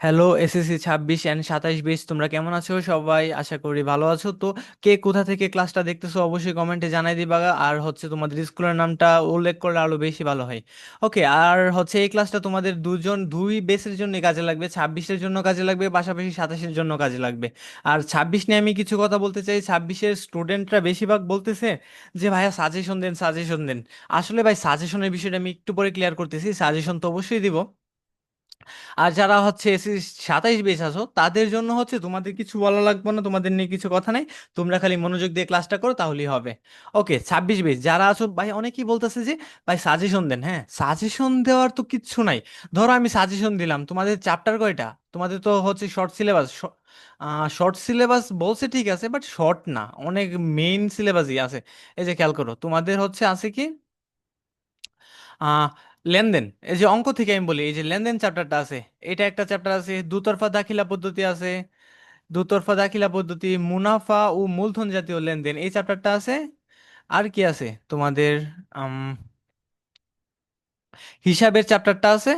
Hello, SSC ছাব্বিশ and সাতাইশ বেচ তোমরা কেমন আছো? সবাই আশা করি ভালো আছো। তো কে কোথা থেকে ক্লাসটা দেখতেছো অবশ্যই কমেন্টে জানাই দিবা। আর হচ্ছে তোমাদের স্কুলের নামটা উল্লেখ করলে আরও বেশি ভালো হয়। ওকে, আর হচ্ছে এই ক্লাসটা তোমাদের দুজন, দুই বেসের জন্য কাজে লাগবে। ছাব্বিশের জন্য কাজে লাগবে, পাশাপাশি সাতাশের জন্য কাজে লাগবে। আর ছাব্বিশ নিয়ে আমি কিছু কথা বলতে চাই। ছাব্বিশের স্টুডেন্টরা বেশিরভাগ বলতেছে যে, ভাইয়া সাজেশন দেন সাজেশন দেন। আসলে ভাই সাজেশনের বিষয়টা আমি একটু পরে ক্লিয়ার করতেছি। সাজেশন তো অবশ্যই দিব। আর যারা হচ্ছে এসি সাতাইশ বেশ আছো, তাদের জন্য হচ্ছে তোমাদের কিছু বলা লাগবে না, তোমাদের নিয়ে কিছু কথা নাই। তোমরা খালি মনোযোগ দিয়ে ক্লাসটা করো, তাহলেই হবে। ওকে, ছাব্বিশ বেশ যারা আছো, ভাই অনেকেই বলতেছে যে, ভাই সাজেশন দেন। হ্যাঁ সাজেশন দেওয়ার তো কিচ্ছু নাই। ধরো আমি সাজেশন দিলাম, তোমাদের চ্যাপ্টার কয়টা? তোমাদের তো হচ্ছে শর্ট সিলেবাস শর্ট সিলেবাস বলছে ঠিক আছে বাট শর্ট না, অনেক মেইন সিলেবাসই আছে। এই যে খেয়াল করো, তোমাদের হচ্ছে আছে কি? আহ লেনদেন, এই যে অঙ্ক থেকে আমি বলি, এই যে লেনদেন চ্যাপ্টারটা আছে, এটা একটা চ্যাপ্টার আছে, দুতরফা দাখিলা পদ্ধতি আছে, দুতরফা দাখিলা পদ্ধতি, মুনাফা ও মূলধন জাতীয় লেনদেন, এই চ্যাপ্টারটা আছে। আর কি আছে? তোমাদের হিসাবের চ্যাপ্টারটা আছে।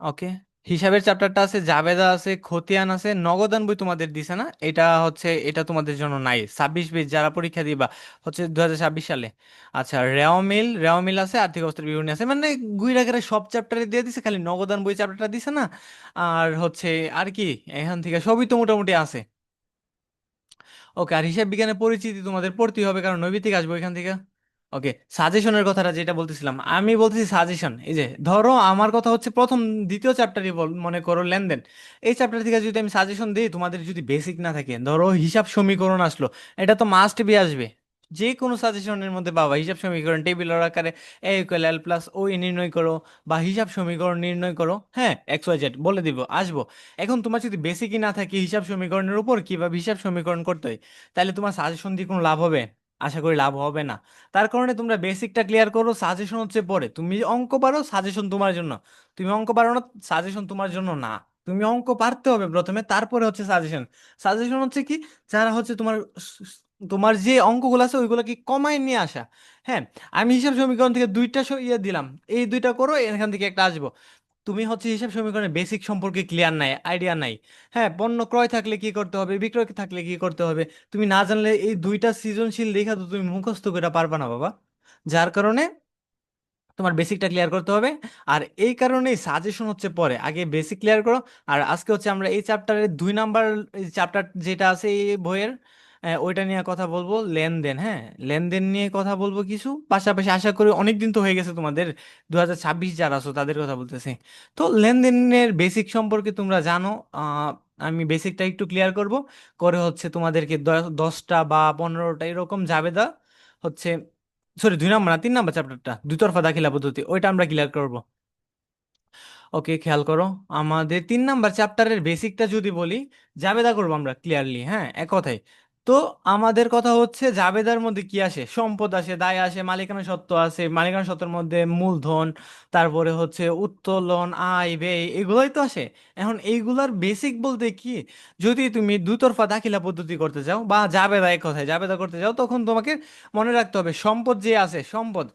ওকে। হিসাবের চ্যাপ্টারটা আছে, জাবেদা আছে, খতিয়ান আছে, নগদান বই তোমাদের দিছে না? এটা হচ্ছে, এটা তোমাদের জন্য নাই। ছাব্বিশ বিশ যারা পরীক্ষা দিবা, হচ্ছে দু হাজার ছাব্বিশ সালে। আচ্ছা রেওয়া মিল রেওয়া মিল আছে, আর্থিক অবস্থার বিবরণী আছে। মানে গুইরা গেরা সব চ্যাপ্টারে দিয়ে দিছে, খালি নগদান বই চ্যাপ্টারটা দিছে না? আর হচ্ছে, আর কি, এখান থেকে সবই তো মোটামুটি আছে। ওকে, আর হিসাব বিজ্ঞানের পরিচিতি তোমাদের পড়তেই হবে, কারণ নৈবিত্তিক আসব এখান থেকে। ওকে সাজেশনের কথাটা যেটা বলতেছিলাম, আমি বলতেছি সাজেশন এই যে, ধরো আমার কথা হচ্ছে প্রথম দ্বিতীয় চ্যাপ্টারই বল, মনে করো লেনদেন। এই চ্যাপ্টার থেকে যদি আমি সাজেশন দিই, তোমাদের যদি বেসিক না থাকে, ধরো হিসাব সমীকরণ আসলো, এটা তো মাস্ট বি আসবে। যে কোনো সাজেশনের মধ্যে বাবা হিসাব সমীকরণ টেবিল আকারে এ ইকুয়াল এল প্লাস ও নির্ণয় করো, বা হিসাব সমীকরণ নির্ণয় করো হ্যাঁ এক্স ওয়াই জেড বলে দিব, আসব। এখন তোমার যদি বেসিকই না থাকে, হিসাব সমীকরণের উপর কীভাবে হিসাব সমীকরণ করতে হয়, তাহলে তোমার সাজেশন দিয়ে কোনো লাভ হবে? আশা করি লাভ হবে না। তার কারণে তোমরা বেসিকটা ক্লিয়ার করো সাজেশন হচ্ছে পরে। তুমি অঙ্ক পারো সাজেশন তোমার জন্য। তুমি অঙ্ক পারো না সাজেশন তোমার জন্য না। তুমি অঙ্ক পারতে হবে প্রথমে, তারপরে হচ্ছে সাজেশন সাজেশন হচ্ছে কি? যারা হচ্ছে তোমার তোমার যে অঙ্কগুলো আছে ওইগুলো কি কমায় নিয়ে আসা। হ্যাঁ আমি হিসাব সমীকরণ থেকে দুইটা ইয়ে দিলাম। এই দুইটা করো, এখান থেকে একটা আসব। তুমি হচ্ছে হিসাব সমীকরণের বেসিক সম্পর্কে ক্লিয়ার নাই আইডিয়া নাই। হ্যাঁ পণ্য ক্রয় থাকলে কি করতে হবে, বিক্রয় থাকলে কি করতে হবে? তুমি না জানলে এই দুইটা সৃজনশীল দেখা তো তুমি মুখস্থ করে পারবা না বাবা। যার কারণে তোমার বেসিকটা ক্লিয়ার করতে হবে। আর এই কারণেই সাজেশন হচ্ছে পরে, আগে বেসিক ক্লিয়ার করো। আর আজকে হচ্ছে আমরা এই চ্যাপ্টারের দুই নাম্বার চ্যাপ্টার যেটা আছে এই বইয়ের আহ, ওইটা নিয়ে কথা বলব লেনদেন হ্যাঁ? লেনদেন নিয়ে কথা বলব কিছু। পাশাপাশি আশা করি অনেক দিন তো হয়ে গেছে তোমাদের দু হাজার ছাব্বিশ যারা আছো তাদের কথা বলতেছি। তো লেনদেনের বেসিক সম্পর্কে তোমরা জানো আমি বেসিকটা একটু ক্লিয়ার করব। করে হচ্ছে তোমাদেরকে দ- দশটা বা পনেরোটা এরকম জাবেদা হচ্ছে সরি দুই নম্বর না তিন নম্বর চ্যাপ্টারটা দুতরফা দাখিলা পদ্ধতি ওইটা আমরা ক্লিয়ার করব। ওকে খেয়াল করো আমাদের তিন নাম্বার চ্যাপ্টারের বেসিকটা যদি বলি জাবেদা করব আমরা ক্লিয়ারলি হ্যাঁ? এক কথায় তো আমাদের কথা হচ্ছে জাবেদার মধ্যে কি আসে? সম্পদ আসে, দায় আসে, মালিকানা সত্ত্ব আছে মালিকানা সত্ত্বের মধ্যে মূলধন, তারপরে হচ্ছে উত্তোলন, আয়, ব্যয়, এগুলোই তো আসে। এখন এইগুলার বেসিক বলতে কি? যদি তুমি দুতরফা দাখিলা পদ্ধতি করতে চাও বা জাবেদা এক কথায় জাবেদা করতে চাও, তখন তোমাকে মনে রাখতে হবে সম্পদ যে আছে, সম্পদ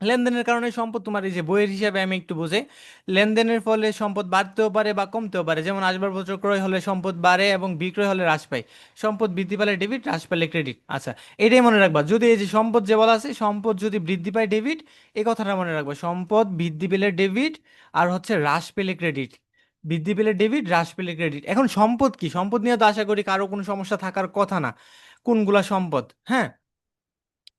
লেনদেনের কারণে সম্পদ তোমার এই যে বইয়ের হিসাবে আমি একটু বুঝে, লেনদেনের ফলে সম্পদ বাড়তেও পারে বা কমতেও পারে। যেমন আসবাবপত্র ক্রয় হলে সম্পদ বাড়ে এবং বিক্রয় হলে হ্রাস পায়। সম্পদ বৃদ্ধি পেলে ডেবিট, হ্রাস পেলে ক্রেডিট। আচ্ছা এটাই মনে রাখবা। যদি এই যে সম্পদ যে বলা আছে, সম্পদ যদি বৃদ্ধি পায় ডেবিট, এই কথাটা মনে রাখবা। সম্পদ বৃদ্ধি পেলে ডেবিট আর হচ্ছে হ্রাস পেলে ক্রেডিট। বৃদ্ধি পেলে ডেবিট, হ্রাস পেলে ক্রেডিট। এখন সম্পদ কি? সম্পদ নিয়ে তো আশা করি কারও কোনো সমস্যা থাকার কথা না। কোনগুলা সম্পদ? হ্যাঁ?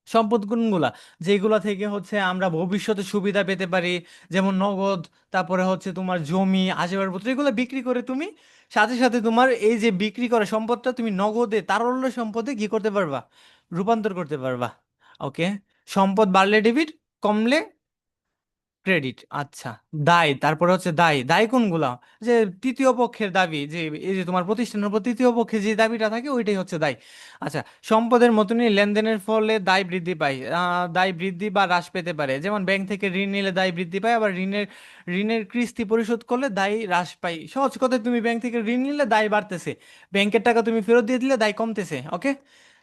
সম্পদ কোনগুলা যেগুলা থেকে হচ্ছে আমরা ভবিষ্যতে সুবিধা পেতে পারি। যেমন নগদ, তারপরে হচ্ছে তোমার জমি আসবাবপত্র এগুলো বিক্রি করে তুমি, সাথে সাথে তোমার এই যে বিক্রি করা সম্পদটা তুমি নগদে, তারল্য সম্পদে কি করতে পারবা? রূপান্তর করতে পারবা। ওকে সম্পদ বাড়লে ডেবিট কমলে ক্রেডিট আচ্ছা দায়, তারপরে হচ্ছে দায় দায় কোনগুলা? যে তৃতীয় পক্ষের দাবি, যে এই যে তোমার প্রতিষ্ঠানের উপর তৃতীয় পক্ষে যে দাবিটা থাকে ওইটাই হচ্ছে দায়। আচ্ছা সম্পদের মতনই লেনদেনের ফলে দায় বৃদ্ধি পায় দায় বৃদ্ধি বা হ্রাস পেতে পারে। যেমন ব্যাংক থেকে ঋণ নিলে দায় বৃদ্ধি পায়, আবার ঋণের ঋণের কিস্তি পরিশোধ করলে দায় হ্রাস পায়। সহজ কথায় তুমি ব্যাংক থেকে ঋণ নিলে দায় বাড়তেছে, ব্যাংকের টাকা তুমি ফেরত দিয়ে দিলে দায় কমতেছে ওকে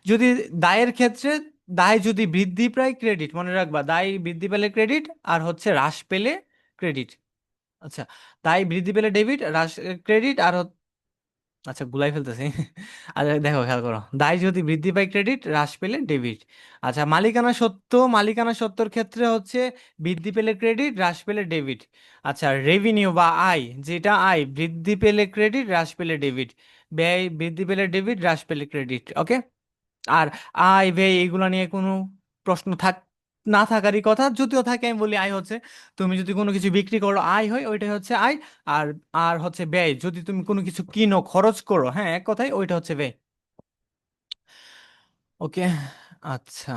যদি দায়ের ক্ষেত্রে দায় যদি বৃদ্ধি পায় ক্রেডিট মনে রাখবা, দায় বৃদ্ধি পেলে ক্রেডিট আর হচ্ছে হ্রাস পেলে ক্রেডিট আচ্ছা তাই বৃদ্ধি পেলে ডেবিট হ্রাস ক্রেডিট আর আচ্ছা গুলাই ফেলতেছি। আচ্ছা দেখো, খেয়াল করো, দায় যদি বৃদ্ধি পায় ক্রেডিট হ্রাস পেলে ডেবিট আচ্ছা মালিকানা সত্ত্ব মালিকানা সত্ত্বর ক্ষেত্রে হচ্ছে বৃদ্ধি পেলে ক্রেডিট হ্রাস পেলে ডেবিট আচ্ছা রেভিনিউ বা আয়, যেটা আয়, বৃদ্ধি পেলে ক্রেডিট হ্রাস পেলে ডেবিট ব্যয় বৃদ্ধি পেলে ডেবিট হ্রাস পেলে ক্রেডিট ওকে আর আয় ব্যয় এগুলো নিয়ে কোনো প্রশ্ন থাক, না থাকারই কথা, যদিও থাকে, আমি বলি আয় হচ্ছে, তুমি যদি কোনো কিছু বিক্রি করো আয় হয়, ওইটাই হচ্ছে আয় আর আর হচ্ছে ব্যয় যদি তুমি কোনো কিছু কিনো, খরচ করো হ্যাঁ এক কথায়, ওইটা হচ্ছে ব্যয় ওকে আচ্ছা।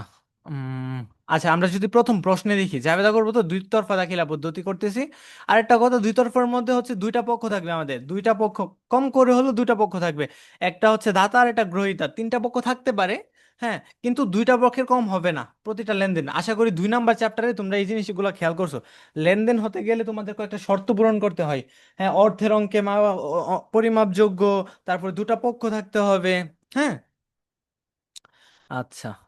আচ্ছা আমরা যদি প্রথম প্রশ্নে দেখি, জাবেদা করব তো দুই তরফা দাখিলা পদ্ধতি করতেছি। আরেকটা কথা দুই তরফার মধ্যে হচ্ছে দুইটা পক্ষ থাকবে আমাদের। দুইটা পক্ষ, কম করে হলেও দুইটা পক্ষ থাকবে। একটা হচ্ছে দাতা আর একটা গ্রহীতা। তিনটা পক্ষ থাকতে পারে হ্যাঁ কিন্তু দুইটা পক্ষের কম হবে না প্রতিটা লেনদেন। আশা করি দুই নাম্বার চ্যাপ্টারে তোমরা এই জিনিসগুলো খেয়াল করছ। লেনদেন হতে গেলে তোমাদের কয়েকটা শর্ত পূরণ করতে হয়। হ্যাঁ অর্থের অঙ্কে পরিমাপযোগ্য, তারপর দুটা পক্ষ থাকতে হবে হ্যাঁ। আচ্ছা।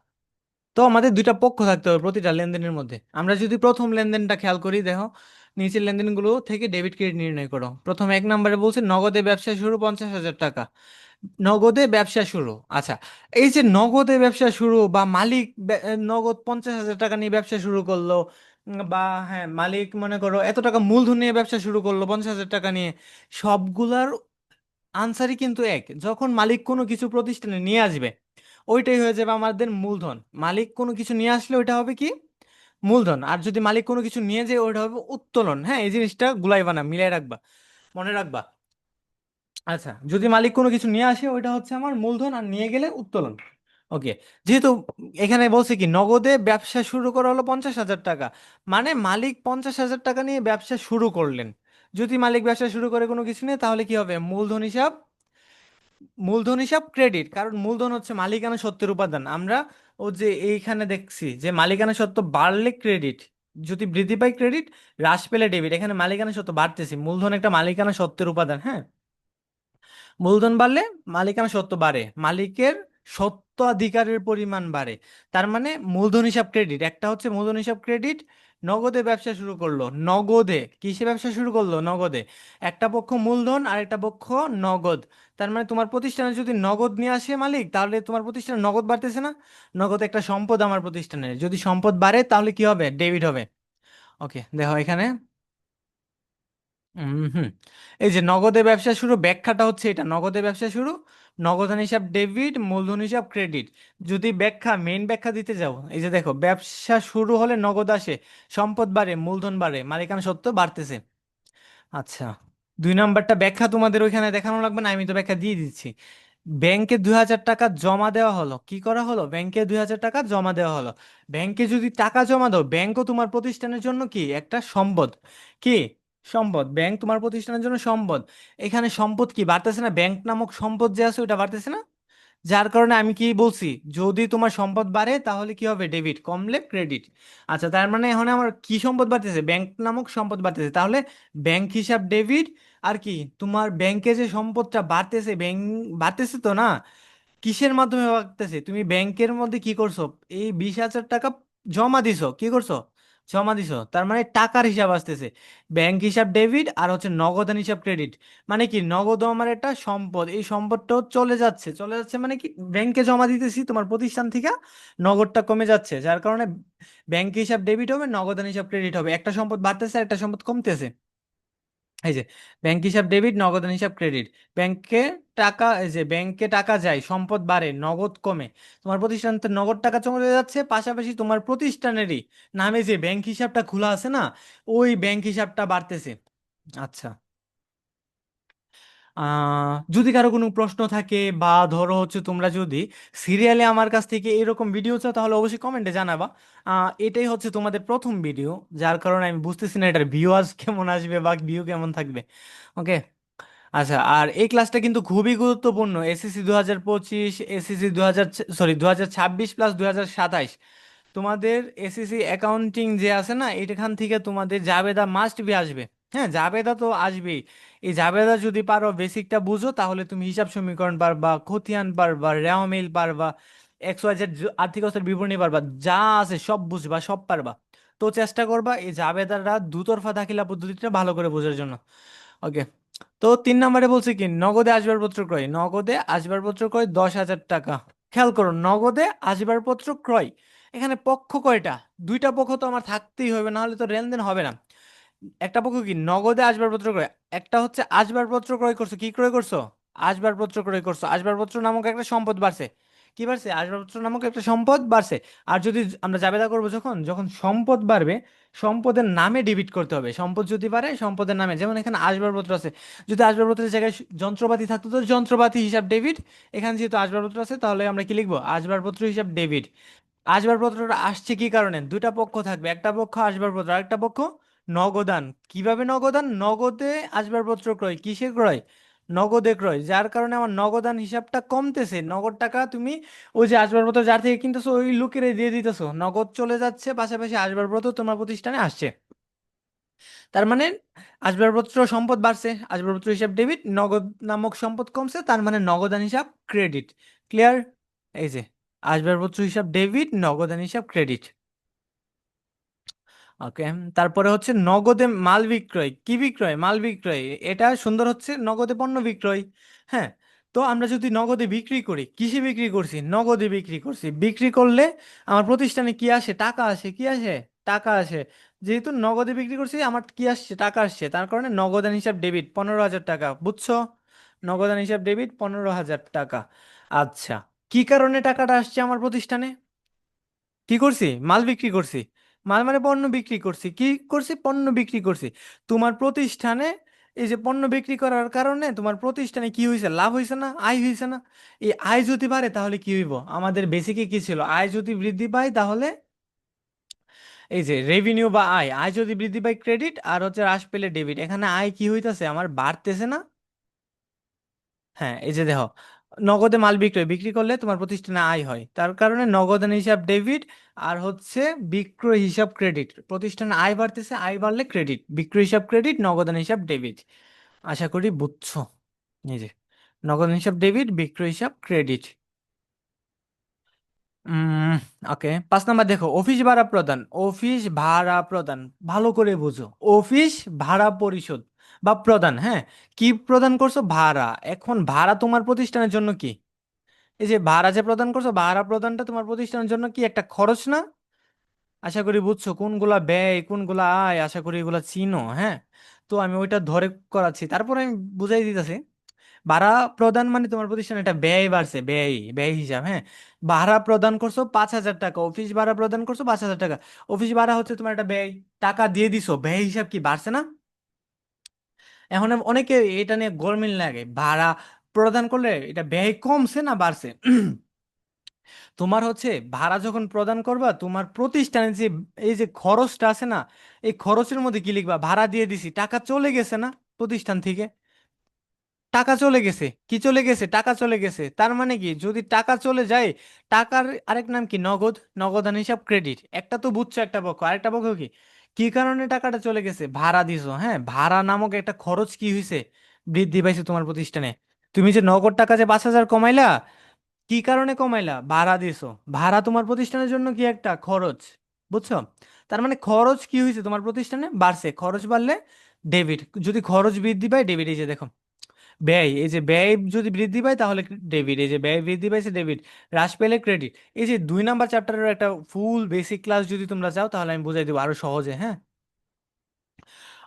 তো আমাদের দুইটা পক্ষ থাকতে হবে প্রতিটা লেনদেনের মধ্যে। আমরা যদি প্রথম লেনদেনটা খেয়াল করি, দেখো, নিচের লেনদেনগুলো থেকে ডেবিট ক্রেডিট নির্ণয় করো। প্রথম এক নম্বরে বলছে, নগদে ব্যবসা শুরু পঞ্চাশ হাজার টাকা। নগদে ব্যবসা শুরু আচ্ছা এই যে নগদে ব্যবসা শুরু বা মালিক নগদ পঞ্চাশ হাজার টাকা নিয়ে ব্যবসা শুরু করল বা হ্যাঁ মালিক মনে করো এত টাকা মূলধন নিয়ে ব্যবসা শুরু করল পঞ্চাশ হাজার টাকা নিয়ে, সবগুলার আনসারই কিন্তু এক। যখন মালিক কোনো কিছু প্রতিষ্ঠানে নিয়ে আসবে ওইটাই হয়ে যাবে আমাদের মূলধন। মালিক কোনো কিছু নিয়ে আসলে ওইটা হবে কি? মূলধন। আর যদি মালিক কোনো কিছু নিয়ে যায়, ওইটা হবে উত্তোলন। হ্যাঁ এই জিনিসটা গুলাইবা না মিলাই রাখবা, মনে রাখবা। আচ্ছা যদি মালিক কোনো কিছু নিয়ে আসে, ওইটা হচ্ছে আমার মূলধন, আর নিয়ে গেলে উত্তোলন। ওকে, যেহেতু এখানে বলছে কি, নগদে ব্যবসা শুরু করা হলো পঞ্চাশ হাজার টাকা। মানে মালিক পঞ্চাশ হাজার টাকা নিয়ে ব্যবসা শুরু করলেন। যদি মালিক ব্যবসা শুরু করে কোনো কিছু নিয়ে, তাহলে কি হবে? মূলধন হিসাব মূলধন হিসাব ক্রেডিট কারণ মূলধন হচ্ছে মালিকানা সত্ত্বের উপাদান। আমরা ও যে এইখানে দেখছি যে মালিকানা সত্ত্ব বাড়লে ক্রেডিট যদি বৃদ্ধি পায় ক্রেডিট হ্রাস পেলে ডেবিট এখানে মালিকানা সত্ত্ব বাড়তেছি, মূলধন একটা মালিকানা সত্ত্বের উপাদান হ্যাঁ? মূলধন বাড়লে মালিকানা সত্ত্ব বাড়ে, মালিকের সত্ত্বাধিকারের পরিমাণ বাড়ে। তার মানে মূলধন হিসাব ক্রেডিট একটা হচ্ছে মূলধন হিসাব ক্রেডিট নগদে ব্যবসা শুরু করল, নগদে। কিসে ব্যবসা শুরু করল? নগদে। একটা পক্ষ মূলধন আর একটা পক্ষ নগদ। তার মানে তোমার প্রতিষ্ঠানে যদি নগদ নিয়ে আসে মালিক, তাহলে তোমার প্রতিষ্ঠানে নগদ বাড়তেছে না? নগদ একটা সম্পদ আমার প্রতিষ্ঠানের যদি সম্পদ বাড়ে, তাহলে কি হবে? ডেবিট হবে। ওকে দেখো এখানে হুম হুম। এই যে নগদে ব্যবসা শুরু, ব্যাখ্যাটা হচ্ছে এটা। নগদে ব্যবসা শুরু নগদান হিসাব ডেবিট, মূলধন হিসাব ক্রেডিট। যদি ব্যাখ্যা মেইন ব্যাখ্যা দিতে যাও, এই যে দেখো, ব্যবসা শুরু হলে নগদ আসে, সম্পদ বাড়ে, মূলধন বাড়ে, মালিকানা সত্ত্ব বাড়তেছে। আচ্ছা দুই নাম্বারটা ব্যাখ্যা তোমাদের ওইখানে দেখানো লাগবে না, আমি তো ব্যাখ্যা দিয়ে দিচ্ছি। ব্যাংকে দুই হাজার টাকা জমা দেওয়া হলো, কি করা হলো? ব্যাংকে দুই হাজার টাকা জমা দেওয়া হলো। ব্যাংকে যদি টাকা জমা দাও, ব্যাংকও তোমার প্রতিষ্ঠানের জন্য কি? একটা সম্পদ। কি? সম্পদ, ব্যাংক তোমার প্রতিষ্ঠানের জন্য সম্পদ। এখানে সম্পদ কি? বাড়তেছে না? ব্যাংক নামক সম্পদ যে আছে ওটা বাড়তেছে না? যার কারণে আমি কি বলছি? যদি তোমার সম্পদ বাড়ে, তাহলে কি হবে? ডেবিট কমলে ক্রেডিট। আচ্ছা তার মানে এখন আমার কি সম্পদ বাড়তেছে? ব্যাংক নামক সম্পদ বাড়তেছে। তাহলে ব্যাংক হিসাব, ডেবিট আর কি? তোমার ব্যাংকে যে সম্পদটা বাড়তেছে ব্যাংক বাড়তেছে তো না? কিসের মাধ্যমে বাড়তেছে? তুমি ব্যাংকের মধ্যে কি করছ? এই বিশ হাজার টাকা জমা দিছো। কি করছ? জমা দিছো। তার মানে টাকার হিসাব আসতেছে। ব্যাংক হিসাব ডেবিট আর হচ্ছে নগদান হিসাব ক্রেডিট। মানে কি? নগদ আমার একটা সম্পদ। এই সম্পদটাও চলে যাচ্ছে। চলে যাচ্ছে মানে কি? ব্যাংকে জমা দিতেছি তোমার প্রতিষ্ঠান থেকে নগদটা কমে যাচ্ছে। যার কারণে ব্যাংক হিসাব ডেবিট হবে, নগদান হিসাব ক্রেডিট হবে। একটা সম্পদ বাড়তেছে একটা সম্পদ কমতেছে। এই যে ব্যাংক হিসাব ডেবিট নগদ হিসাব ক্রেডিট ব্যাংকে টাকা, এই যে ব্যাংকে টাকা যায়, সম্পদ বাড়ে, নগদ কমে। তোমার প্রতিষ্ঠান নগদ টাকা চলে যাচ্ছে, পাশাপাশি তোমার প্রতিষ্ঠানেরই নামে যে ব্যাংক হিসাবটা খোলা আছে না, ওই ব্যাংক হিসাবটা বাড়তেছে। আচ্ছা। যদি কারও কোনো প্রশ্ন থাকে বা ধরো হচ্ছে তোমরা যদি সিরিয়ালে আমার কাছ থেকে এরকম ভিডিও চাও, তাহলে অবশ্যই কমেন্টে জানাবা। এটাই হচ্ছে তোমাদের প্রথম ভিডিও যার কারণে আমি বুঝতেছি না এটার ভিউ আজ কেমন আসবে বা ভিউ কেমন থাকবে। ওকে আচ্ছা আর এই ক্লাসটা কিন্তু খুবই গুরুত্বপূর্ণ। এসএসসি দু হাজার পঁচিশ এসএসসি দু হাজার সরি দু হাজার ছাব্বিশ প্লাস দু হাজার সাতাইশ। তোমাদের এসএসসি অ্যাকাউন্টিং যে আছে না, এখান থেকে তোমাদের জাবেদা মাস্ট বি আসবে। হ্যাঁ জাবেদা তো আসবেই। এই জাবেদা যদি পারো বেসিকটা বুঝো, তাহলে তুমি হিসাব সমীকরণ পারবা, খতিয়ান পারবা রেওয়া মিল পারবা, এক্স, ওয়াই, জেড আর্থিক অবস্থার বিবরণী পারবা, যা আছে সব বুঝবা, সব পারবা। তো তো চেষ্টা করবা এই জাবেদাররা দুতরফা দাখিলা পদ্ধতিটা ভালো করে বোঝার জন্য। ওকে, তো তিন নম্বরে বলছে কি, নগদে আসবাবপত্র ক্রয়। নগদে আসবাবপত্র ক্রয় দশ হাজার টাকা। খেয়াল করো, নগদে আসবাবপত্র ক্রয়। এখানে পক্ষ কয়টা? দুইটা পক্ষ তো আমার থাকতেই হবে না হলে তো লেনদেন হবে না। একটা পক্ষ কি নগদে আসবাবপত্র ক্রয়? একটা হচ্ছে আসবাবপত্র ক্রয় করছ, কি ক্রয় করছ? আসবাবপত্র ক্রয় করছ। আসবাবপত্র নামক একটা সম্পদ বাড়ছে। কি বাড়ছে? আসবাবপত্র নামক একটা সম্পদ বাড়ছে। আর যদি আমরা জাবেদা করব যখন যখন সম্পদ বাড়বে, সম্পদের নামে ডেবিট করতে হবে। সম্পদ যদি বাড়ে, সম্পদের নামে। যেমন এখানে আসবাবপত্র আছে। যদি আসবাবপত্রের জায়গায় যন্ত্রপাতি থাকতো, তো যন্ত্রপাতি হিসাব ডেবিট এখানে যেহেতু আসবাবপত্র আছে, তাহলে আমরা কি লিখব? আসবাবপত্র হিসাব ডেবিট আসবাবপত্রটা আসছে কি কারণে? দুটা পক্ষ থাকবে। একটা পক্ষ আসবাবপত্র, আরেকটা পক্ষ নগদান। কীভাবে নগদান? নগদে আসবাবপত্র ক্রয় কিসে ক্রয়? নগদে ক্রয়, যার কারণে আমার নগদান হিসাবটা কমতেছে। নগদ টাকা তুমি ওই যে আসবাবপত্র যার থেকে কিনতেছো, ওই লোকেরে দিয়ে দিতেছো। নগদ চলে যাচ্ছে, পাশাপাশি আসবাবপত্র তোমার প্রতিষ্ঠানে আসছে। তার মানে আসবাবপত্র সম্পদ বাড়ছে আসবাবপত্র হিসাব ডেবিট নগদ নামক সম্পদ কমছে, তার মানে নগদান হিসাব ক্রেডিট ক্লিয়ার এই যে আসবাবপত্র হিসাব ডেবিট নগদান হিসাব ক্রেডিট ওকে, তারপরে হচ্ছে নগদে মাল বিক্রয়। কি বিক্রয়? মাল বিক্রয়। এটা সুন্দর হচ্ছে নগদে পণ্য বিক্রয়। হ্যাঁ তো আমরা যদি নগদে বিক্রি করি, কিসে বিক্রি করছি? নগদে বিক্রি করছি। বিক্রি করলে আমার প্রতিষ্ঠানে কি আসে? টাকা আসে। কি আসে? টাকা আসে। যেহেতু নগদে বিক্রি করছি, আমার কি আসছে? টাকা আসছে। তার কারণে নগদান হিসাব ডেবিট পনেরো হাজার টাকা, বুঝছ? নগদান হিসাব ডেবিট পনেরো হাজার টাকা। আচ্ছা কি কারণে টাকাটা আসছে আমার প্রতিষ্ঠানে? কি করছি? মাল বিক্রি করছি। মাল মানে পণ্য বিক্রি করছি। কি করছি? পণ্য বিক্রি করছি। তোমার প্রতিষ্ঠানে এই যে পণ্য বিক্রি করার কারণে তোমার প্রতিষ্ঠানে কি হয়েছে লাভ হয়েছে না? আয় হয়েছে না? এই আয় যদি বাড়ে তাহলে কি হইব? আমাদের বেসিকে কি ছিল? আয় যদি বৃদ্ধি পায় তাহলে এই যে রেভিনিউ বা আয় আয় যদি বৃদ্ধি পায় ক্রেডিট আর হচ্ছে হ্রাস পেলে ডেবিট এখানে আয় কি হইতাছে? আমার বাড়তেছে না। হ্যাঁ এই যে দেখো নগদে মাল বিক্রয়, বিক্রি করলে তোমার প্রতিষ্ঠানে আয় হয়। তার কারণে নগদান হিসাব ডেবিট আর হচ্ছে বিক্রয় হিসাব ক্রেডিট। প্রতিষ্ঠানে আয় বাড়তেছে, আয় বাড়লে ক্রেডিট। বিক্রয় হিসাব ক্রেডিট নগদান হিসাব ডেবিট। আশা করি বুঝছ? যে নগদান হিসাব ডেবিট, বিক্রয় হিসাব ক্রেডিট। ওকে, পাঁচ নাম্বার দেখো, অফিস ভাড়া প্রদান, অফিস ভাড়া প্রদান। ভালো করে বুঝো, অফিস ভাড়া পরিশোধ। বা প্রদান হ্যাঁ? কি প্রদান করছ? ভাড়া। এখন ভাড়া তোমার প্রতিষ্ঠানের জন্য কি? এই যে ভাড়া যে প্রদান করছ, ভাড়া প্রদানটা তোমার প্রতিষ্ঠানের জন্য কি একটা খরচ না? আশা করি বুঝছ কোনগুলা ব্যয়, কোনগুলা আয়, আশা করি এগুলা চিনো হ্যাঁ? তো আমি ওইটা ধরে করাচ্ছি। তারপর আমি বুঝাই দিতেছি, ভাড়া প্রদান মানে তোমার প্রতিষ্ঠানে একটা ব্যয় বাড়ছে, ব্যয় ব্যয় হিসাব হ্যাঁ? ভাড়া প্রদান করছ পাঁচ হাজার টাকা, অফিস ভাড়া প্রদান করছ পাঁচ হাজার টাকা। অফিস ভাড়া হচ্ছে তোমার একটা ব্যয়, টাকা দিয়ে দিছো, ব্যয় হিসাব কি বাড়ছে না? এখন অনেকে এটা নিয়ে গোলমিল লাগে। ভাড়া প্রদান করলে এটা ব্যয় কমছে না বাড়ছে? তোমার হচ্ছে ভাড়া যখন প্রদান করবা, তোমার প্রতিষ্ঠানে যে, এই যে খরচটা আছে না, এই খরচের মধ্যে কি লিখবা? ভাড়া দিয়ে দিছি, টাকা চলে গেছে না প্রতিষ্ঠান থেকে? টাকা চলে গেছে। কি চলে গেছে? টাকা চলে গেছে। তার মানে কি? যদি টাকা চলে যায়, টাকার আরেক নাম কি? নগদ? নগদান হিসাব ক্রেডিট। একটা তো বুঝছ একটা পক্ষ। আরেকটা পক্ষ কি? কি কারণে টাকাটা চলে গেছে? ভাড়া দিছো হ্যাঁ? ভাড়া নামক একটা খরচ কি হয়েছে বৃদ্ধি পাইছে তোমার প্রতিষ্ঠানে? তুমি যে নগদ টাকা যে পাঁচ হাজার কমাইলা, কি কারণে কমাইলা? ভাড়া দিছো। ভাড়া তোমার প্রতিষ্ঠানের জন্য কি একটা খরচ, বুঝছ? তার মানে খরচ কি হয়েছে তোমার প্রতিষ্ঠানে? বাড়ছে। খরচ বাড়লে ডেবিট যদি খরচ বৃদ্ধি পায় ডেবিট এই যে দেখো। ব্যয়, এই যে ব্যয় যদি বৃদ্ধি পায় তাহলে ডেবিট, এই যে ব্যয় বৃদ্ধি পাইছে ডেবিট, হ্রাস পেলে ক্রেডিট, এই যে দুই নাম্বার চ্যাপ্টারের একটা ফুল বেসিক ক্লাস যদি তোমরা চাও তাহলে আমি বুঝাই দেবো আরও সহজে হ্যাঁ?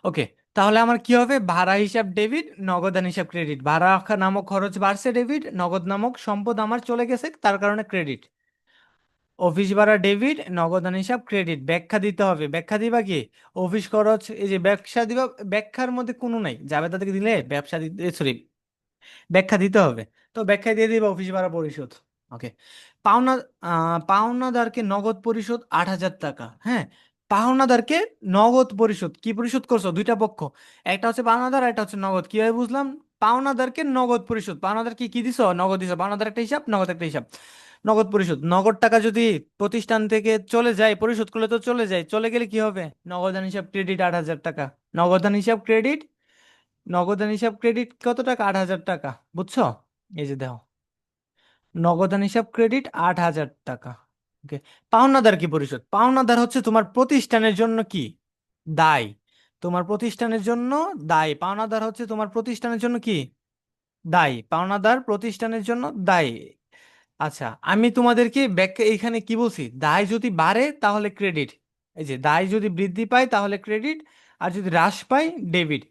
ওকে, তাহলে আমার কি হবে? ভাড়া হিসাব ডেবিট নগদান হিসাব ক্রেডিট, ভাড়া নামক খরচ বাড়ছে ডেবিট, নগদ নামক সম্পদ আমার চলে গেছে, তার কারণে ক্রেডিট। অফিস ভাড়া ডেবিট নগদান হিসাব ক্রেডিট। ব্যাখ্যা দিতে হবে। ব্যাখ্যা দিবা কি? অফিস খরচ, এই যে ব্যবসা দিবা, ব্যাখ্যার মধ্যে কোনো নাই। যাবে তাদেরকে দিলে ব্যবসা দিতে সরি, ব্যাখ্যা দিতে হবে। তো ব্যাখ্যা দিয়ে দিবা অফিস ভাড়া পরিশোধ। ওকে। পাওনা পাওনাদারকে নগদ পরিশোধ আট হাজার টাকা। হ্যাঁ? পাওনাদারকে নগদ পরিশোধ। কি পরিশোধ করছ? দুইটা পক্ষ। একটা হচ্ছে পাওনাদার, একটা হচ্ছে নগদ। কীভাবে বুঝলাম? পাওনাদারকে নগদ পরিশোধ। পাওনাদারকে কি দিছো? নগদ দিছো। পাওনাদার একটা হিসাব, নগদ একটা হিসাব। নগদ পরিশোধ। নগদ টাকা যদি প্রতিষ্ঠান থেকে চলে যায়, পরিশোধ করলে তো চলে যায়, চলে গেলে কি হবে? নগদান হিসাব ক্রেডিট আট হাজার টাকা। নগদান হিসাব ক্রেডিট নগদান হিসাব ক্রেডিট কত টাকা? আট হাজার টাকা, বুঝছ? এই যে দেখো। নগদান হিসাব ক্রেডিট আট হাজার টাকা ওকে পাওনাদার কি পরিশোধ? পাওনাদার হচ্ছে তোমার প্রতিষ্ঠানের জন্য কি? দায়। তোমার প্রতিষ্ঠানের জন্য দায়। পাওনাদার হচ্ছে তোমার প্রতিষ্ঠানের জন্য কি? দায়। পাওনাদার প্রতিষ্ঠানের জন্য দায়। আচ্ছা আমি তোমাদেরকে ব্যাখ্যা এখানে কি বলছি? দায় যদি বাড়ে তাহলে ক্রেডিট এই যে, দায় যদি বৃদ্ধি পায় তাহলে ক্রেডিট আর যদি হ্রাস পায় ডেবিট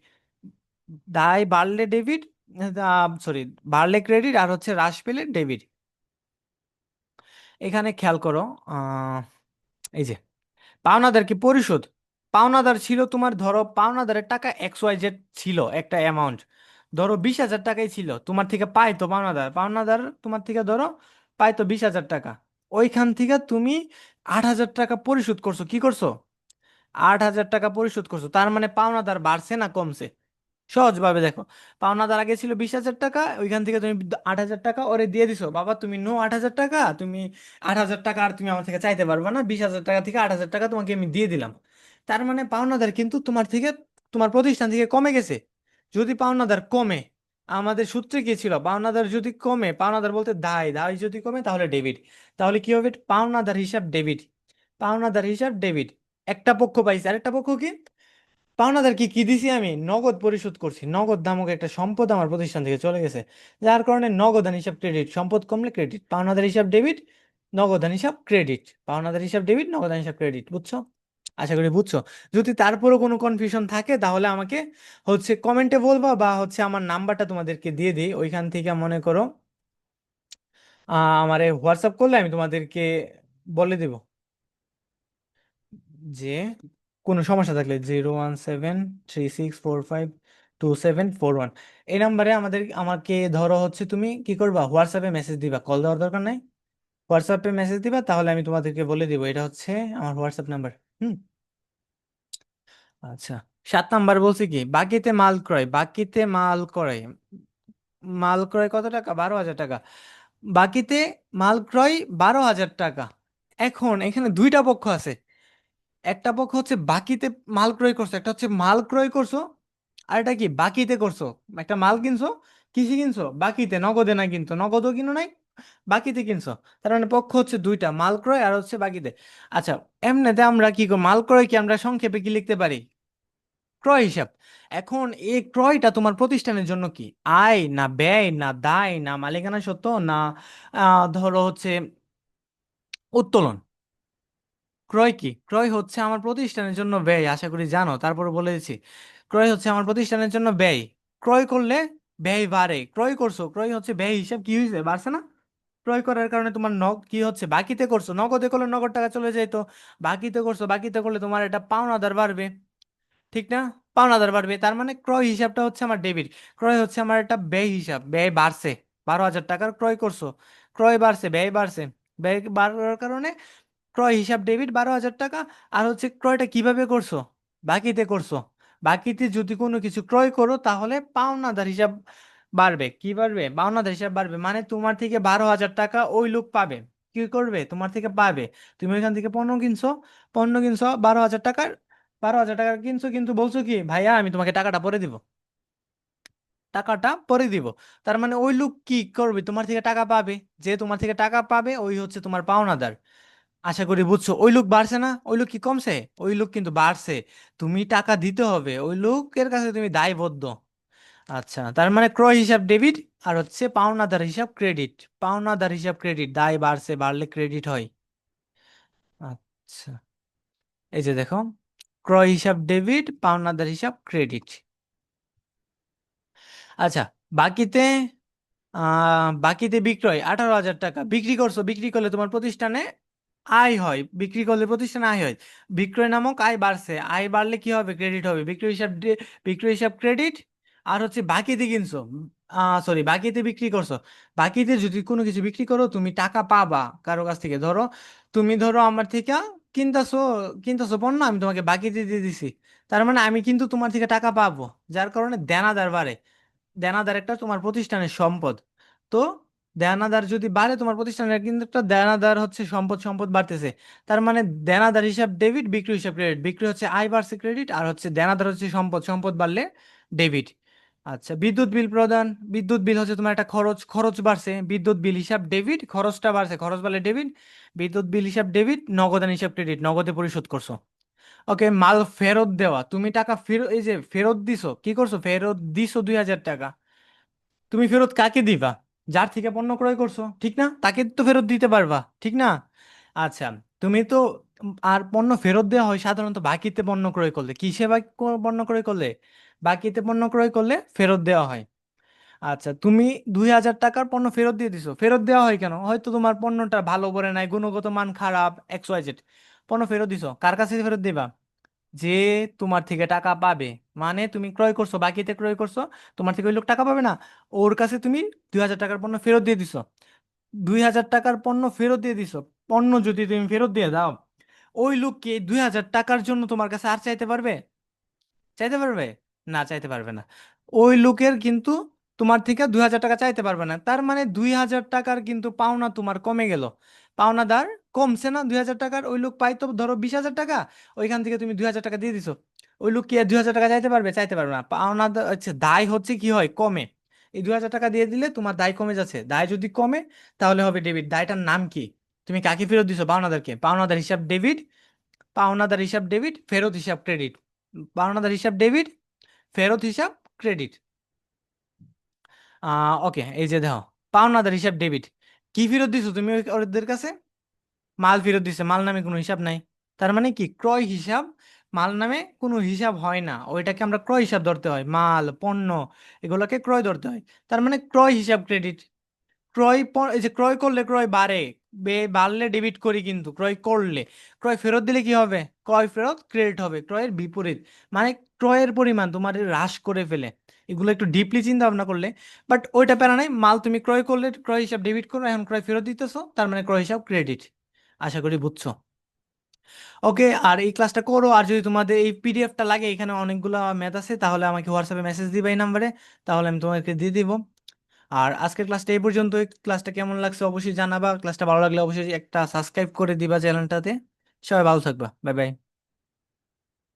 দায় বাড়লে ডেবিট সরি বাড়লে ক্রেডিট আর হচ্ছে হ্রাস পেলে ডেবিট এখানে খেয়াল করো এই যে, পাওনাদার কি পরিশোধ? পাওনাদার ছিল তোমার ধরো পাওনাদারের টাকা এক্স ওয়াই জেড ছিল একটা অ্যামাউন্ট ধরো বিশ হাজার টাকাই ছিল, তোমার থেকে পাইতো পাওনাদার। পাওনাদার তোমার থেকে ধরো পাইতো বিশ হাজার টাকা। ওইখান থেকে তুমি আট হাজার টাকা পরিশোধ করছ। কি করছ? আট হাজার টাকা পরিশোধ করছ। তার মানে পাওনাদার বাড়ছে না কমছে? সহজভাবে দেখো। পাওনাদার আগে ছিল বিশ হাজার টাকা, ওইখান থেকে তুমি আট হাজার টাকা ওরে দিয়ে দিছো। বাবা, তুমি নো আট হাজার টাকা, তুমি আট হাজার টাকা আর তুমি আমার থেকে চাইতে পারবে না। বিশ হাজার টাকা থেকে আট হাজার টাকা তোমাকে আমি দিয়ে দিলাম। তার মানে পাওনাদার কিন্তু তোমার থেকে, তোমার প্রতিষ্ঠান থেকে কমে গেছে। যদি পাওনাদার কমে আমাদের সূত্রে কি ছিল? পাওনাদার যদি কমে, পাওনাদার বলতে দায় দায় যদি কমে তাহলে ডেবিট। তাহলে কি হবে? পাওনাদার হিসাব ডেবিট। পাওনাদার হিসাব ডেবিট। একটা পক্ষ পাইছে, আরেকটা পক্ষ কি? পাওনাদার কি কি দিছি আমি? নগদ পরিশোধ করছি। নগদ নামক একটা সম্পদ আমার প্রতিষ্ঠান থেকে চলে গেছে। যার কারণে নগদান হিসাব ক্রেডিট, সম্পদ কমলে ক্রেডিট। পাওনাদার হিসাব ডেবিট, নগদান হিসাব ক্রেডিট। পাওনাদার হিসাব ডেবিট, নগদান হিসাব ক্রেডিট, বুঝছ? আশা করি বুঝছ। যদি তারপরও কোনো কনফিউশন থাকে, তাহলে আমাকে হচ্ছে কমেন্টে বলবা বা হচ্ছে আমার নাম্বারটা তোমাদেরকে দিয়ে দিই। ওইখান থেকে মনে করো আমারে হোয়াটসঅ্যাপ করলে আমি তোমাদেরকে বলে দেব। যে কোনো সমস্যা থাকলে zero one seven three six four five two seven four one এই নাম্বারে আমাদের, আমাকে ধরো হচ্ছে তুমি কি করবা হোয়াটসঅ্যাপে মেসেজ দিবা। কল দেওয়ার দরকার নাই। হোয়াটসঅ্যাপে মেসেজ দিবা, তাহলে আমি তোমাদেরকে বলে দিব। এটা হচ্ছে আমার হোয়াটসঅ্যাপ নাম্বার হুম? আচ্ছা সাত নাম্বার বলছি কি? বাকিতে মাল ক্রয়, বাকিতে মাল ক্রয়। মাল ক্রয় কত টাকা? বারো হাজার টাকা। বাকিতে মাল ক্রয় বারো হাজার টাকা। এখন এখানে দুইটা পক্ষ আছে। একটা পক্ষ হচ্ছে বাকিতে মাল ক্রয় করছ, একটা হচ্ছে মাল ক্রয় করছ, আর এটা কি? বাকিতে করছ। একটা মাল কিনছো কিসে কিনছো, বাকিতে নগদে না কিনতো, নগদও কিনো নাই, বাকিতে কিনছো। তার মানে পক্ষ হচ্ছে দুইটা, মাল ক্রয় আর হচ্ছে বাকিতে। আচ্ছা এমনিতে আমরা কি মাল ক্রয় কি আমরা সংক্ষেপে কি লিখতে পারি? ক্রয় হিসাব। এখন এই ক্রয়টা তোমার প্রতিষ্ঠানের জন্য কি? আয় না ব্যয় না দায় না মালিকানা সত্ত্ব না ধরো হচ্ছে উত্তোলন? ক্রয় কি? ক্রয় হচ্ছে আমার প্রতিষ্ঠানের জন্য ব্যয়, আশা করি জানো। তারপরে বলে দিচ্ছি, ক্রয় হচ্ছে আমার প্রতিষ্ঠানের জন্য ব্যয়। ক্রয় করলে ব্যয় বাড়ে। ক্রয় করছ, ক্রয় হচ্ছে ব্যয় হিসাব, কি হয়েছে বাড়ছে না? ক্রয় করার কারণে তোমার নগ, কি হচ্ছে? বাকিতে করছ। নগদে করলে নগদ টাকা চলে যাইতো। বাকিতে করছ, বাকিতে করলে তোমার এটা পাওনাদার বাড়বে। ঠিক না? পাওনাদার বাড়বে। তার মানে ক্রয় হিসাবটা হচ্ছে আমার ডেবিট। ক্রয় হচ্ছে আমার একটা ব্যয় হিসাব। ব্যয় বাড়ছে। বারো হাজার টাকার ক্রয় করছ। ক্রয় বাড়ছে, ব্যয় বাড়ছে। ব্যয় বাড়ার কারণে ক্রয় হিসাব ডেবিট বারো হাজার টাকা। আর হচ্ছে ক্রয়টা কীভাবে করছ? বাকিতে করছ। বাকিতে যদি কোনো কিছু ক্রয় করো, তাহলে পাওনাদার হিসাব বাড়বে। কি বাড়বে? পাওনাদার হিসাব বাড়বে। মানে তোমার থেকে বারো হাজার টাকা ওই লোক পাবে। কি করবে? তোমার থেকে পাবে। তুমি ওইখান থেকে পণ্য কিনছো। পণ্য কিনছো, বারো হাজার টাকার বারো হাজার টাকা কিনছো, কিন্তু বলছো কি, ভাইয়া, আমি তোমাকে টাকাটা পরে দিব। টাকাটা পরে দিব। তার মানে ওই লোক কি করবে? তোমার থেকে টাকা পাবে। যে তোমার থেকে টাকা পাবে, ওই হচ্ছে তোমার পাওনাদার। আশা করি বুঝছ, ওই লোক বাড়ছে না? ওই লোক কি কমছে? ওই লোক কিন্তু বাড়ছে। তুমি টাকা দিতে হবে। ওই লোকের কাছে তুমি দায়বদ্ধ। আচ্ছা তার মানে ক্রয় হিসাব ডেবিট আর হচ্ছে পাওনাদার হিসাব ক্রেডিট। পাওনাদার হিসাব ক্রেডিট, দায় বাড়ছে, বাড়লে ক্রেডিট হয়। আচ্ছা এই যে দেখো। ক্রয় হিসাব ডেবিট, পাওনাদার হিসাব ক্রেডিট। আচ্ছা বাকিতে বাকিতে বিক্রয়, আঠারো হাজার টাকা। বিক্রি করছ, বিক্রি করলে তোমার প্রতিষ্ঠানে আয় হয়। বিক্রি করলে প্রতিষ্ঠানে আয় হয়। বিক্রয় নামক আয় বাড়ছে। আয় বাড়লে কি হবে? ক্রেডিট হবে। বিক্রয় হিসাব বিক্রয় হিসাব ক্রেডিট আর হচ্ছে বাকিতে কিনছো। সরি, বাকিতে বিক্রি করছ। বাকিতে যদি কোনো কিছু বিক্রি করো, তুমি টাকা পাবা কারও কাছ থেকে। ধরো, তুমি ধরো আমার থেকে কিনতাছো কিনতাছো, পণ্য আমি তোমাকে বাকিতে দিয়ে দিছি। তার মানে আমি কিন্তু তোমার থেকে টাকা পাবো, যার কারণে দেনাদার বাড়ে। দেনাদার একটা তোমার প্রতিষ্ঠানের সম্পদ। তো দেনাদার যদি বাড়ে তোমার প্রতিষ্ঠানের কিন্তু একটা দেনাদার হচ্ছে সম্পদ সম্পদ বাড়তেছে। তার মানে দেনাদার হিসাব ডেবিট, বিক্রি হিসাব ক্রেডিট। বিক্রি হচ্ছে আয় বাড়ছে ক্রেডিট, আর হচ্ছে দেনাদার হচ্ছে সম্পদ সম্পদ বাড়লে ডেবিট। আচ্ছা বিদ্যুৎ বিল প্রদান, বিদ্যুৎ বিল হচ্ছে তোমার একটা খরচ খরচ বাড়ছে, বিদ্যুৎ বিল হিসাব ডেবিট খরচটা বাড়ছে, খরচ বাড়লে ডেবিট বিদ্যুৎ বিল হিসাব ডেবিট নগদান হিসাব ক্রেডিট নগদে পরিশোধ করছ। ওকে, মাল ফেরত দেওয়া, তুমি টাকা ফেরত এই যে ফেরত দিছো, কি করছ? ফেরত দিছো দুই হাজার টাকা। তুমি ফেরত কাকে দিবা? যার থেকে পণ্য ক্রয় করছ, ঠিক না? তাকে তো ফেরত দিতে পারবা, ঠিক না? আচ্ছা তুমি তো আর পণ্য ফেরত দেওয়া হয় সাধারণত বাকিতে পণ্য ক্রয় করলে। কিসে বাকি পণ্য ক্রয় করলে? বাকিতে পণ্য ক্রয় করলে ফেরত দেওয়া হয়। আচ্ছা তুমি দুই হাজার টাকার পণ্য ফেরত দিয়ে দিছো। ফেরত দেওয়া হয় কেন? হয়তো তোমার পণ্যটা ভালো করে নাই, গুণগত মান খারাপ এক্স ওয়াই জেড পণ্য ফেরত দিছো, কার কাছে ফেরত দিবা? যে তোমার থেকে টাকা পাবে। মানে তুমি ক্রয় করছ, বাকিতে ক্রয় করছ, তোমার থেকে ওই লোক টাকা পাবে না। ওর কাছে তুমি দুই হাজার টাকার পণ্য ফেরত দিয়ে দিছো। দুই হাজার টাকার পণ্য ফেরত দিয়ে দিছো। পণ্য যদি তুমি ফেরত দিয়ে দাও, ওই লোককে দুই হাজার টাকার জন্য তোমার কাছে আর চাইতে পারবে? চাইতে পারবে? না চাইতে পারবে না। ওই লোকের কিন্তু তোমার থেকে দুই হাজার টাকা চাইতে পারবে না। তার মানে দুই হাজার টাকার কিন্তু পাওনা তোমার কমে গেল। পাওনাদার কমছে না, দুই হাজার টাকার ওই লোক পাইতো ধরো বিশ হাজার টাকা, ওইখান থেকে তুমি দুই হাজার টাকা দিয়ে দিছো। ওই লোক কি দুই হাজার টাকা চাইতে পারবে? চাইতে পারবে না। পাওনাদার হচ্ছে দায় হচ্ছে কি হয়? কমে। এই দুই হাজার টাকা দিয়ে দিলে তোমার দায় কমে যাচ্ছে। দায় যদি কমে, তাহলে হবে ডেবিট। দায়টার নাম কি? তুমি কাকে ফেরত দিছো? পাওনাদারকে। পাওনাদার হিসাব ডেবিট, পাওনাদার হিসাব ডেবিট, ফেরত হিসাব ক্রেডিট। পাওনাদার হিসাব ডেবিট ফেরত হিসাব ক্রেডিট ওকে এই যে দেখো, পাওনাদার হিসাব ডেবিট কি ফেরত দিছো তুমি ওদের কাছে? মাল ফেরত দিছে, মাল নামে কোনো হিসাব নাই। তার মানে কি? ক্রয় হিসাব, মাল নামে কোনো হিসাব হয় না। ওইটাকে আমরা ক্রয় হিসাব ধরতে হয়। মাল, পণ্য, এগুলোকে ক্রয় ধরতে হয়। তার মানে ক্রয় হিসাব ক্রেডিট ক্রয় এই যে ক্রয় করলে ক্রয় বাড়ে। বে- বাড়লে ডেবিট করি কিন্তু, ক্রয় করলে। ক্রয় ফেরত দিলে কি হবে? ক্রয় ফেরত ক্রেডিট হবে। ক্রয়ের বিপরীত। মানে ক্রয়ের পরিমাণ তোমার হ্রাস করে ফেলে। এগুলো একটু ডিপলি চিন্তা ভাবনা করলে। বাট ওইটা প্যারা নাই, মাল তুমি ক্রয় করলে, ক্রয় হিসাব ডেবিট করো, এখন ক্রয় ফেরত দিতেছো, তার মানে ক্রয় হিসাব ক্রেডিট আশা করি বুঝছ। ওকে আর এই ক্লাসটা করো, আর যদি তোমাদের এই পিডিএফটা লাগে, এখানে অনেকগুলো ম্যাথ আছে, তাহলে আমাকে হোয়াটসঅ্যাপে মেসেজ দিবে এই নাম্বারে তাহলে আমি তোমাকে দিয়ে দিব। আর আজকের ক্লাসটা এই পর্যন্ত ক্লাসটা কেমন লাগছে অবশ্যই জানাবা। ক্লাসটা ভালো লাগলে অবশ্যই একটা সাবস্ক্রাইব করে দিবা চ্যানেলটাতে সবাই ভালো থাকবা। Bye bye